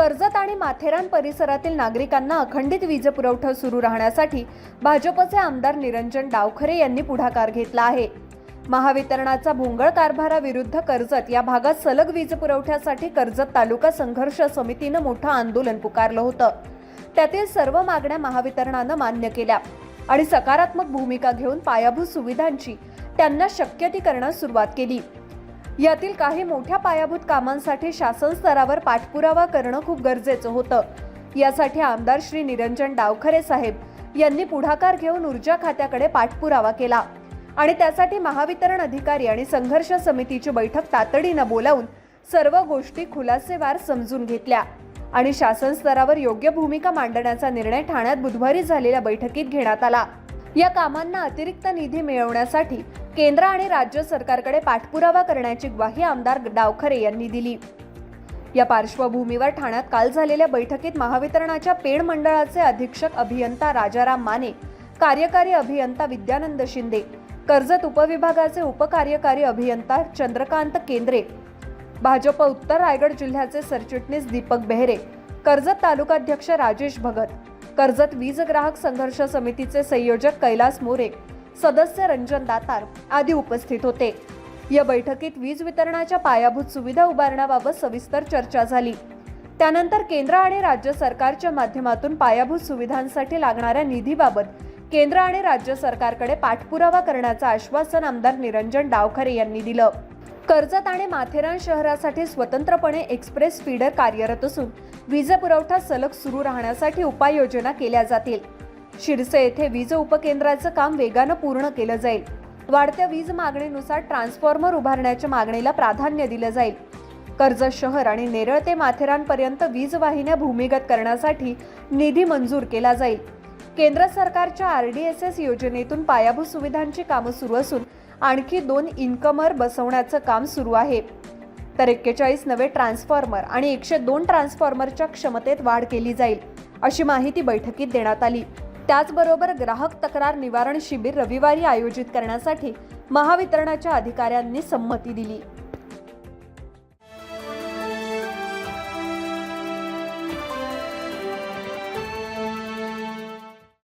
कर्जत आणि माथेरान परिसरातील नागरिकांना अखंडित वीज पुरवठा सुरू राहण्यासाठी भाजपचे आमदार निरंजन डावखरे यांनी पुढाकार घेतला आहे. महावितरणाचा भोंगळ कारभाराविरुद्ध कर्जत या भागात सलग वीज पुरवठ्यासाठी कर्जत तालुका संघर्ष समितीनं मोठं आंदोलन पुकारलं होतं. त्यातील सर्व मागण्या महावितरणानं मान्य केल्या आणि सकारात्मक भूमिका घेऊन पायाभूत सुविधांची त्यांना शक्य ती करण्यास सुरुवात केली. यातील काही मोठ्या पायाभूत कामांसाठी शासन स्तरावर पाठपुरावा करणं खूप गरजेचं होतं. यासाठी आमदार श्री निरंजन डावखरे साहेब यांनी पुढाकार घेऊन ऊर्जा खात्याकडे पाठपुरावा केला. आणि त्यासाठी महावितरण अधिकारी आणि संघर्ष समितीची बैठक तातडीनं बोलावून सर्व गोष्टी खुलासेवार समजून घेतल्या. आणि शासन स्तरावर योग्य भूमिका मांडण्याचा निर्णय ठाण्यात बुधवारी झालेल्या बैठकीत घेण्यात आला. या कामांना अतिरिक्त निधी मिळवण्यासाठी केंद्र आणि राज्य सरकारकडे पाठपुरावा करण्याची ग्वाही आमदार डावखरे यांनी दिली. या पार्श्वभूमीवर ठाण्यात काल झालेल्या बैठकीत महावितरणाच्या पेण मंडळाचे अधीक्षक अभियंता राजाराम माने कार्यकारी अभियंता विद्यानंद शिंदे कर्जत उपविभागाचे उपकार्यकारी अभियंता चंद्रकांत केंद्रे भाजप उत्तर रायगड जिल्ह्याचे सरचिटणीस दीपक बेहरे कर्जत तालुकाध्यक्ष राजेश भगत कर्जत वीज ग्राहक संघर्ष समितीचे संयोजक कैलास मोरे सदस्य रंजन दातार आदी उपस्थित होते. या बैठकीत वीज वितरणाच्या पायाभूत सुविधा उभारण्याबाबत सविस्तर चर्चा झाली. त्यानंतर केंद्र आणि राज्य सरकारच्या माध्यमातून पायाभूत सुविधांसाठी लागणाऱ्या निधीबाबत केंद्र आणि राज्य सरकारकडे पाठपुरावा करण्याचं आश्वासन आमदार निरंजन डावखरे यांनी दिलं. कर्जत आणि माथेरान शहरासाठी स्वतंत्रपणे एक्सप्रेस फीडर कार्यरत असून वीज पुरवठा सलग सुरू राहण्यासाठी उपाययोजना केल्या जातील. शिरसे येथे वीज उपकेंद्राचं काम वेगानं पूर्ण केलं जाईल. वाढत्या वीज मागणीनुसार ट्रान्सफॉर्मर उभारण्याच्या मागणीला प्राधान्य दिलं जाईल. कर्जत शहर आणि नेरळ ते माथेरानपर्यंत वीज वाहिन्या भूमिगत करण्यासाठी निधी मंजूर केला जाईल. केंद्र सरकारच्या आर डी एस एस योजनेतून पायाभूत सुविधांची कामं सुरू असून आणखी दोन इन्कमर बसवण्याचं काम सुरू आहे. तर एक्केचाळीस नवे ट्रान्सफॉर्मर आणि एकशे दोन ट्रान्सफॉर्मरच्या क्षमतेत वाढ केली जाईल अशी माहिती बैठकीत देण्यात आली. त्याचबरोबर ग्राहक तक्रार निवारण शिबिर रविवारी आयोजित करण्यासाठी महावितरणाच्या अधिकाऱ्यांनी संमती दिली.